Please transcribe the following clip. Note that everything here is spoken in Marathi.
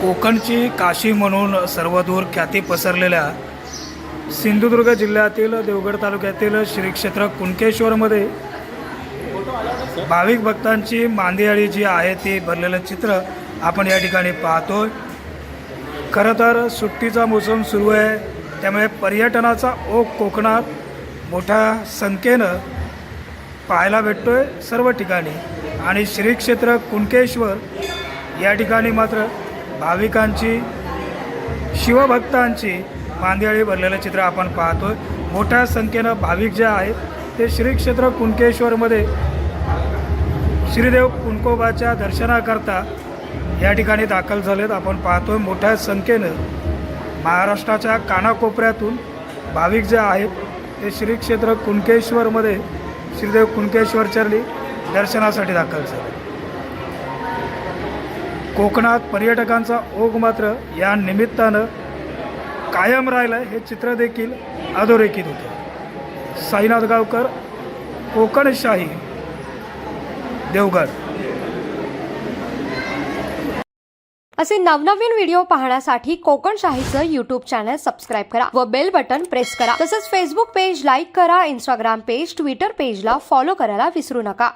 कोकणची काशी म्हणून सर्वदूर ख्याती पसरलेल्या सिंधुदुर्ग जिल्ह्यातील देवगड तालुक्यातील श्री क्षेत्र कुणकेश्वरमध्ये भाविक भक्तांची मांदियाळी जी आहे ती भरलेलं चित्र आपण या ठिकाणी पाहतोय. खरं तर सुट्टीचा मोसम सुरू आहे. त्यामुळे पर्यटनाचा ओघ कोकणात मोठ्या संख्येनं पाहायला भेटतोय सर्व ठिकाणी. आणि श्री क्षेत्र कुणकेश्वर या ठिकाणी मात्र भाविकांची शिवभक्तांची मांदियाळी भरलेलं चित्र आपण पाहतोय. मोठ्या संख्येनं भाविक जे आहेत ते श्रीक्षेत्र कुणकेश्वरमध्ये श्रीदेव कुणकोबाच्या दर्शनाकरता या ठिकाणी दाखल झालेत. आपण पाहतोय मोठ्या संख्येनं महाराष्ट्राच्या कानाकोपऱ्यातून भाविक जे आहेत ते श्रीक्षेत्र कुणकेश्वरमध्ये श्रीदेव कुणकेश्वर चरली दर्शनासाठी दाखल झाले. कोकणात पर्यटकांचा ओघ मात्र या निमित्तानं कायम राहिलं हे चित्र देखील अधोरेखित होते. साईनाथ गावकर कोकणशाही देवगड. असे नवनवीन व्हिडिओ पाहण्यासाठी कोकणशाहीचं युट्यूब चॅनल सबस्क्राईब करा व बेल बटन प्रेस करा. तसंच फेसबुक पेज लाईक करा इंस्टाग्राम पेज ट्विटर पेजला फॉलो करायला विसरू नका.